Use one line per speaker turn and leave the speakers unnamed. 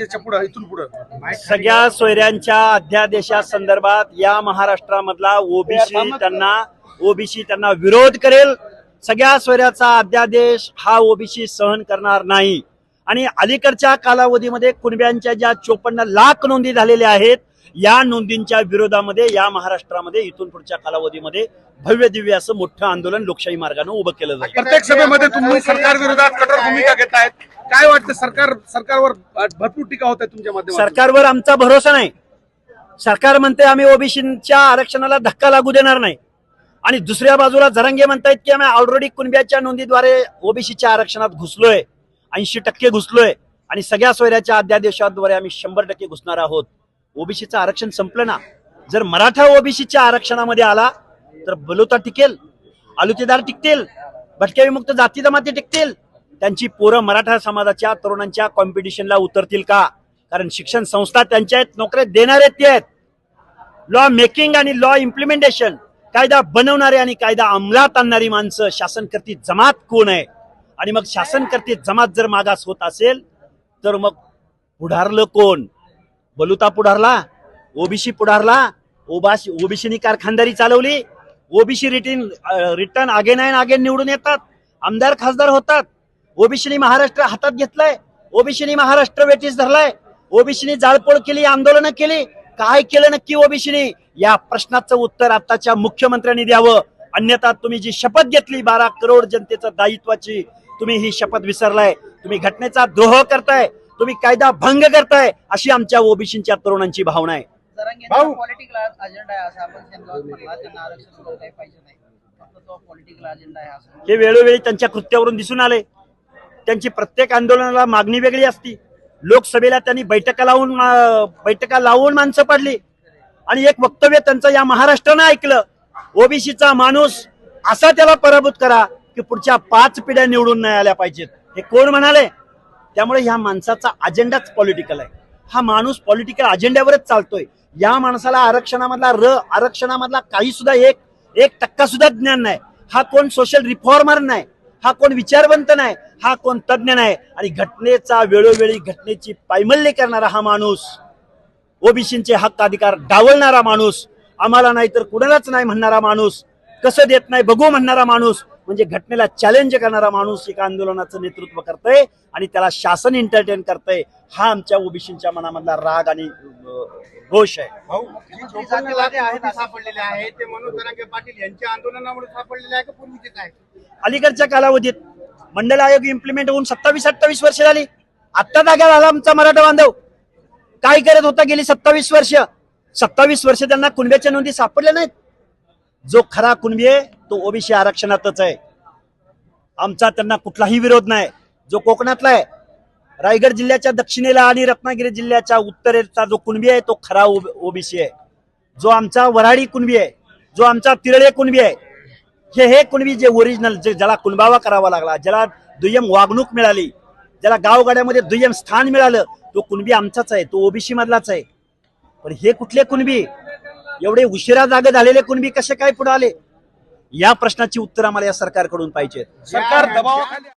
याच्यापुढे इथून पुढे.
सगळ्या सोयऱ्यांच्या अध्यादेशासंदर्भात या महाराष्ट्रामधला ओबीसी त्यांना ओबीसी त्यांना विरोध करेल. सगळ्या सोयऱ्याचा अध्यादेश हा ओबीसी सहन करणार नाही. आणि अलीकडच्या कालावधीमध्ये कुणब्यांच्या ज्या चोपन्न लाख नोंदी झालेल्या आहेत या नोंदींच्या विरोधामध्ये या महाराष्ट्रामध्ये इथून पुढच्या कालावधीमध्ये भव्य दिव्य असं मोठं आंदोलन लोकशाही मार्गाने उभं केलं जाईल.
प्रत्येक सभेमध्ये तुम्ही सरकार विरोधात कठोर भूमिका घेतायत. काय वाटतं सरकार सरकारवर भरपूर टीका होत आहे तुमच्या माध्यमातून?
सरकारवर आमचा भरोसा नाही. सरकार म्हणते आम्ही ओबीसीच्या आरक्षणाला धक्का लागू देणार नाही. आणि दुसऱ्या बाजूला जरंगे म्हणतायत की आम्ही ऑलरेडी कुणब्याच्या नोंदीद्वारे ओबीसीच्या आरक्षणात घुसलोय. ऐंशी टक्के घुसलोय आणि सगळ्या सोयऱ्याच्या अध्यादेशाद्वारे आम्ही शंभर टक्के घुसणार आहोत. ओबीसीचं आरक्षण संपलं ना. जर मराठा ओबीसीच्या आरक्षणामध्ये आला तर बलुता टिकेल आलुतेदार टिकतील भटक्या विमुक्त जाती जमाती टिकतील. त्यांची पोरं मराठा समाजाच्या तरुणांच्या कॉम्पिटिशनला उतरतील का? कारण शिक्षण संस्था त्यांच्या आहेत नोकऱ्या देणारे ते आहेत. लॉ मेकिंग आणि लॉ इम्प्लिमेंटेशन कायदा बनवणारे आणि कायदा अंमलात आणणारी माणसं शासन करती जमात कोण आहे? आणि मग शासनकर्ती जमात जर मागास होत असेल तर मग पुढारलं कोण? बलुता पुढारला? ओबीसी पुढारला? ओबाशी ओबीसीनी कारखानदारी चालवली? OBC return return again and again निवडून येतात. आमदार खासदार होतात. ओबीसीनी महाराष्ट्र हातात घेतलाय. ओबीसीनी महाराष्ट्र वेटीस धरलाय. ओबीसीनी जाळपोळ केली आंदोलनं केली. काय केलं नक्की ओबीसीनी? या प्रश्नाचं उत्तर आताच्या मुख्यमंत्र्यांनी द्यावं. अन्यथा तुम्ही जी शपथ घेतली बारा करोड जनतेचं दायित्वाची तुम्ही ही शपथ विसरलाय. तुम्ही घटनेचा द्रोह करताय. तुम्ही कायदा भंग करताय अशी आमच्या ओबीसीच्या तरुणांची भावना आहे.
भाऊ.
पॉलिटिकल अजेंडा आहे असं आपण शेणगावात म्हणला त्यांना आरक्षण वगैरे काही पाहिजे नाही. फक्त तो पॉलिटिकल अजेंडा आहे असं.
हे वेळोवेळी त्यांच्या कृत्यावरून दिसून आले. त्यांची प्रत्येक आंदोलनाला मागणी वेगळी असती. लोकसभेला त्यांनी बैठका लावून बैठका लावून माणसं पडली. आणि एक वक्तव्य त्यांचं या महाराष्ट्रानं ऐकलं. ओबीसीचा माणूस असा त्याला पराभूत करा की पुढच्या पाच पिढ्या निवडून नाही आल्या पाहिजेत. हे कोण म्हणाले? त्यामुळे ह्या माणसाचा अजेंडाच पॉलिटिकल आहे. हा माणूस पॉलिटिकल अजेंड्यावरच चालतोय. या माणसाला आरक्षणामधला र आरक्षणामधला काही सुद्धा एक एक टक्का सुद्धा ज्ञान नाही. हा कोण सोशल रिफॉर्मर नाही. हा कोण विचारवंत नाही. हा कोण तज्ज्ञ नाही. आणि घटनेचा वेळोवेळी घटनेची पायमल्ली करणारा हा माणूस ओबीसीचे हक्क अधिकार डावलणारा माणूस आम्हाला नाही तर कुणालाच नाही म्हणणारा माणूस कसं देत नाही बघू म्हणणारा माणूस म्हणजे घटनेला चॅलेंज करणारा माणूस एका आंदोलनाचं नेतृत्व करतय आणि त्याला शासन एंटरटेन करतय हा आमच्या ओबीसीच्या मनामधला राग आणि रोष आहे.
भाऊ
जी जातीवादी आहेत असं-
सापडलेले आहेत ते मनोज जरांगे पाटील यांच्या आंदोलनामुळे सापडलेले आहे का पूर्वीचेच आहे?
अलीकडच्या कालावधीत मंडल आयोग इम्प्लिमेंट होऊन सत्तावीस अठ्ठावीस वर्ष झाली. आत्ता जागा झाला आमचा मराठा बांधव. काय करत होता गेली सत्तावीस वर्ष? सत्तावीस वर्ष त्यांना कुणब्याच्या नोंदी सापडल्या नाहीत. जो खरा कुणबी आहे तो ओबीसी आरक्षणातच आहे. आमचा त्यांना कुठलाही विरोध नाही. जो कोकणातला आहे रायगड जिल्ह्याच्या दक्षिणेला आणि रत्नागिरी जिल्ह्याच्या उत्तरेचा जो कुणबी आहे तो खरा ओबीसी आहे. जो आमचा वराडी कुणबी आहे जो आमचा तिरळे कुणबी आहे हे हे कुणबी जे ओरिजिनल जे ज्याला कुणबावा करावा लागला ज्याला दुय्यम वागणूक मिळाली ज्याला गावगाड्यामध्ये दुय्यम स्थान मिळालं तो कुणबी आमचाच आहे तो ओबीसी मधलाच आहे. पण हे कुठले कुणबी? एवढे उशिरा जागे झालेले कुणबी कसे काय पुढे आले? या प्रश्नाची उत्तर आम्हाला या सरकारकडून पाहिजे
सरकार दबावाखाली